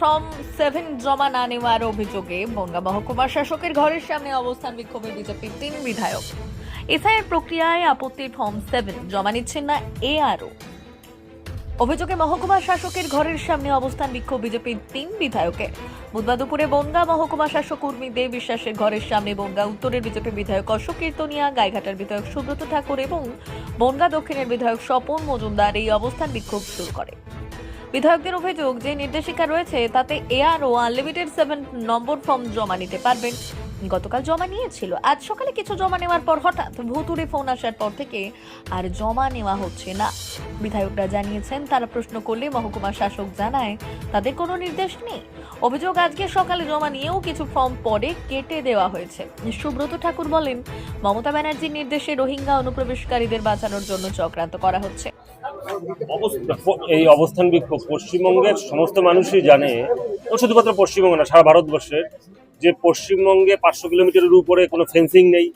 Form seven জমা না নেওয়ার অভিযোগে বনগা মহকুমা শাসকের ঘরের সামনে অবস্থান বিক্ষোভে বিজেপির তিন বিধায়ক। এসআইয়ের প্রক্রিয়ায় আপত্তির ফর্ম সেভেন জমা নিচ্ছেন না এ আরও অভিযোগে মহকুমা শাসকের ঘরের সামনে অবস্থান বিক্ষোভ বিজেপির তিন বিধায়কের বুধবার দুপুরে বনগা মহকুমা শাসক উর্মি দেব বিশ্বাসের ঘরের সামনে বনগা উত্তরের বিজেপি বিধায়ক অশোক কীর্তনিয়া, গাইঘাটার বিধায়ক সুব্রত ঠাকুর এবং বনগা দক্ষিণের বিধায়ক স্বপন মজুমদার এই অবস্থান বিক্ষোভ শুরু করে। বিধায়কদের অভিযোগ, যে নির্দেশিকা রয়েছে তাতে ARO unlimited seven number form জমা নিতে পারবেন। গতকাল জমা নিয়েছিল। আজ সকালে কিছু জমা নেওয়ার পর হঠাৎ ভুতুরে ফোন আসার পর থেকে আর জমা নেওয়া হচ্ছে না। বিধায়করা জানিয়েছেন, তারা প্রশ্ন করলে মহকুমা শাসক জানায়, তাদের কোনো নির্দেশ নেই। অভিযোগ আজকে সকালে জমা নিয়েও কিছু ফর্ম পরে কেটে দেওয়া হয়েছে। সুব্রত ঠাকুর বলেন, মমতা ব্যানার্জির নির্দেশে রোহিঙ্গা অনুপ্রবেশকারীদের বাঁচানোর জন্য চক্রান্ত করা হচ্ছে। এই অবস্থান বিক্ষোভ পশ্চিমবঙ্গের সমস্ত মানুষই জানে। ও শুধুমাত্র পশ্চিমবঙ্গ না, সারা ভারতবর্ষের যে পশ্চিমবঙ্গে পাঁচশো কিলোমিটারের উপরে কোনো ফেন্সিং নেই,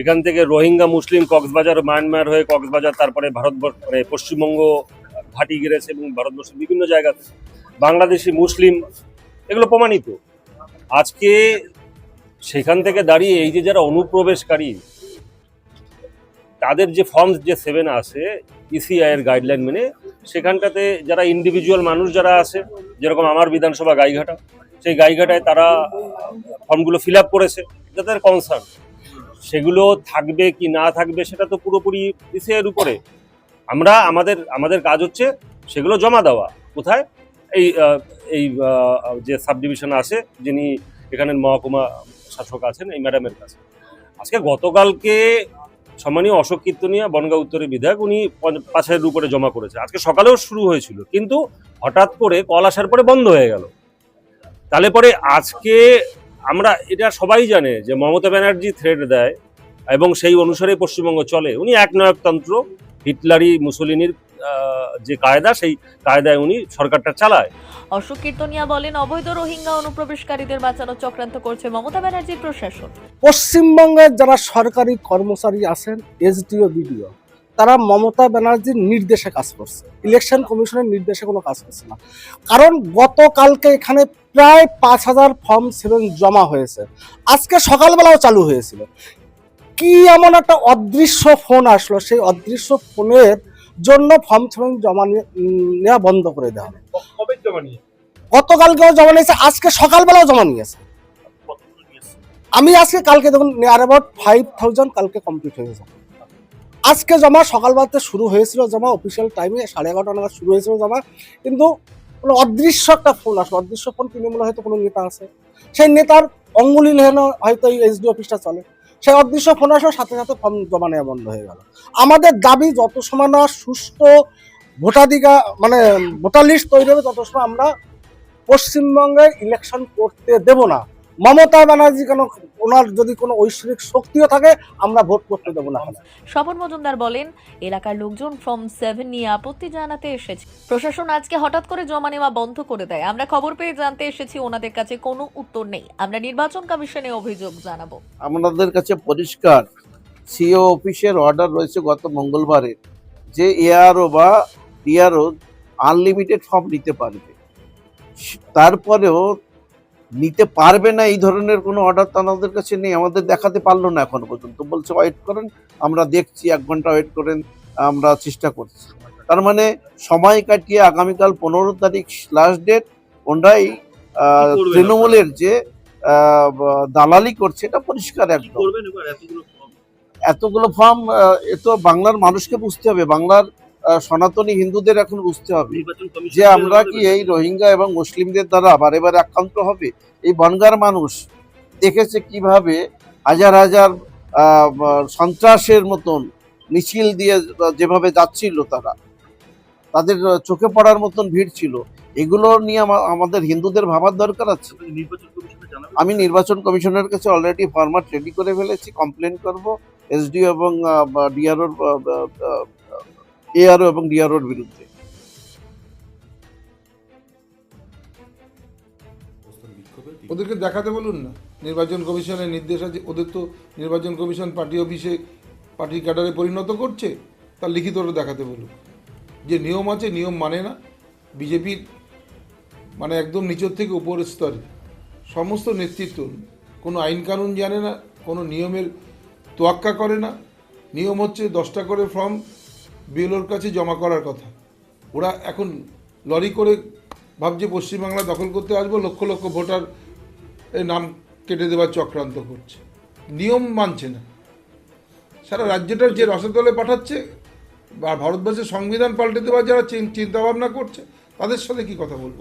এখান থেকে রোহিঙ্গা, মুসলিম, কক্সবাজার, মায়ানমার হয়ে কক্সবাজার, তারপরে ভারতবর্ষ মানে পশ্চিমবঙ্গ ঘাঁটি গেড়েছে এবং ভারতবর্ষের বিভিন্ন জায়গাতে। বাংলাদেশি, মুসলিম এগুলো প্রমাণিত। আজকে সেখান থেকে দাঁড়িয়ে এই যে যারা অনুপ্রবেশকারী, তাদের যে ফর্ম যে সেভেন আছে ইসিআই এর গাইডলাইন মেনে সেখানটাতে যারা ইন্ডিভিজুয়াল মানুষ যারা আছে, যেরকম আমার বিধানসভা গাইঘাটা, সেই গাইঘাটায় তারা ফর্মগুলো ফিল আপ করেছে তাদের কনসার্ন সেগুলো থাকবে কি না থাকবে সেটা তো পুরোপুরি ইসিআই এর উপরে। আমরা আমাদের আমাদের কাজ হচ্ছে সেগুলো জমা দেওয়া। কোথায়? এই এই যে সাব ডিভিশন আছে যিনি এখানের মহকুমা শাসক আছেন, এই ম্যাডামের কাছে। আজকে গতকালকে সম্মানীয় অশোক কীর্তনিয়া, বনগাঁ উত্তরের বিধায়ক, উনি পাঁচ হাজারের উপরে জমা করেছে। আজকে সকালেও শুরু হয়েছিল, কিন্তু হঠাৎ করে কল আসার পরে বন্ধ হয়ে গেল। তাহলে পরে আজকে আমরা, এটা সবাই জানে যে মমতা ব্যানার্জি থ্রেড দেয় এবং সেই অনুসারে পশ্চিমবঙ্গ চলে। উনি একনায়কতন্ত্র, হিটলারি, মুসলিনির যে কায়দা সেই কায়দায় উনি সরকারটা চালায়। অশোক কীর্তনিয়া বলেন অবৈধ রোহিঙ্গা অনুপ্রবেশকারীদের বাঁচানোর চক্রান্ত করছে মমতা ব্যানার্জির প্রশাসন। পশ্চিমবঙ্গের যারা সরকারি কর্মচারী আছেন এসডিও বিডিও তারা মমতা ব্যানার্জির নির্দেশে কাজ করছে। ইলেকশন কমিশনের নির্দেশে কোনো কাজ করছে না। কারণ গতকালকে এখানে প্রায় পাঁচ হাজার ফর্ম সেভেন জমা হয়েছে। আজকে সকালবেলাও চালু হয়েছিল। কি এমন একটা অদৃশ্য ফোন আসলো? সেই অদৃশ্য ফোনের জন্য ফর্ম সেভেন জমা নিয়ে- নেওয়া বন্ধ করে দেওয়া হবে। গতকালকেও জমা নিয়েছে আজকে সকালবেলাও জমা নিয়েছে। আমি আজকে কালকে দেখুন নিয়ার অ্যাবাউট ফাইভ থাউজেন্ড কালকে কমপ্লিট হয়ে যাবে আজকে জমা সকালবেলাতে শুরু হয়েছিল জমা অফিসিয়াল টাইমে সাড়ে এগারোটা নাগাদ শুরু হয়েছিল জমা কিন্তু কোনো অদৃশ্য একটা ফোন আসলো অদৃশ্য ফোন তৃণমূলে হয়তো কোনো নেতা আছে। সেই নেতার অঙ্গুলি লেহানো হয়তো এই এসডি অফিসটা চলে। সেই অদৃশ্য ফোন আসার সাথে সাথে ফর্ম জমা নেওয়া বন্ধ হয়ে গেল। আমাদের দাবি যত সময় না সুস্থ ভোটাধিকার মানে ভোটার লিস্ট তৈরি হবে, তত সময় আমরা পশ্চিমবঙ্গে ইলেকশন করতে দেব না। মমতা ব্যানার্জি কেন ওনার যদি কোনো ঐশ্বরিক শক্তিও থাকে আমরা ভোট করতে দেবো না। স্বপন মজুমদার বলেন এলাকার লোকজন ফর্ম সেভেন নিয়ে আপত্তি জানাতে এসেছে। প্রশাসন আজকে হঠাৎ করে জমা নেওয়া বন্ধ করে দেয়। আমরা খবর পেয়ে জানতে এসেছি ওনাদের কাছে কোনো উত্তর নেই। আমরা নির্বাচন কমিশনে অভিযোগ জানাব। আমাদের কাছে পরিষ্কার সিও অফিসের অর্ডার রয়েছে গত মঙ্গলবারে যে এআরও বা ডিআরও আনলিমিটেড ফর্ম নিতে পারবে। তারপরেও নিতে পারবে না এই ধরনের কোনো অর্ডার তো আমাদের কাছে নেই আমাদের দেখাতে পারল না এখনও পর্যন্ত। বলছে ওয়েট করেন আমরা দেখছি এক ঘণ্টা ওয়েট করেন আমরা চেষ্টা করছি। তার মানে সময় কাটিয়ে আগামীকাল পনেরো তারিখ লাস্ট ডেট ওনারাই তৃণমূলের যে দালালি করছে এটা পরিষ্কার একদম। এতগুলো ফর্ম এ তো বাংলার মানুষকে বুঝতে হবে। বাংলার সনাতনী হিন্দুদের এখন বুঝতে হবে যে আমরা কি এই রোহিঙ্গা এবং মুসলিমদের দ্বারা বারে বারে আক্রান্ত হবে? এই বনগার মানুষ দেখেছে কীভাবে হাজার হাজার সন্ত্রাসের মতন মিছিল দিয়ে যেভাবে যাচ্ছিল তারা। তাদের চোখে পড়ার মতন ভিড় ছিল। এগুলো নিয়ে আমা- আমাদের হিন্দুদের ভাবার দরকার আছে। আমি নির্বাচন কমিশনের কাছে অলরেডি ফরম্যাট রেডি করে ফেলেছি কমপ্লেন করব। এসডিও এবং ডিআরওর এআরও এবং ডিআরওর বিরুদ্ধে। ওদেরকে দেখাতে বলুন না। নির্বাচন কমিশনের নির্দেশ আছে। ওদের তো নির্বাচন কমিশন পার্টি অফিসে পার্টি ক্যাডারে পরিণত করছে, তার লিখিত দেখাতে বলুন। যে নিয়ম আছে, নিয়ম মানে না। বিজেপির মানে একদম নিচের থেকে উপরের স্তরে। সমস্ত নেতৃত্ব, কোনো আইন কানুন জানে না, কোনো নিয়মের তোয়াক্কা করে না। নিয়ম হচ্ছে দশটা করে ফর্ম বিএলওর কাছে জমা করার কথা। ওরা এখন লরি করে ভাবছে পশ্চিমবাংলা দখল করতে আসব, লক্ষ লক্ষ ভোটার নাম কেটে দেওয়ার চক্রান্ত করছে। নিয়ম মানছে না। সারা রাজ্যটার যে রসতলে পাঠাচ্ছে বা ভারতবর্ষের সংবিধান পাল্টে দেওয়ার যারা চিন্তা ভাবনা করছে, তাদের সাথে কি কথা বলব?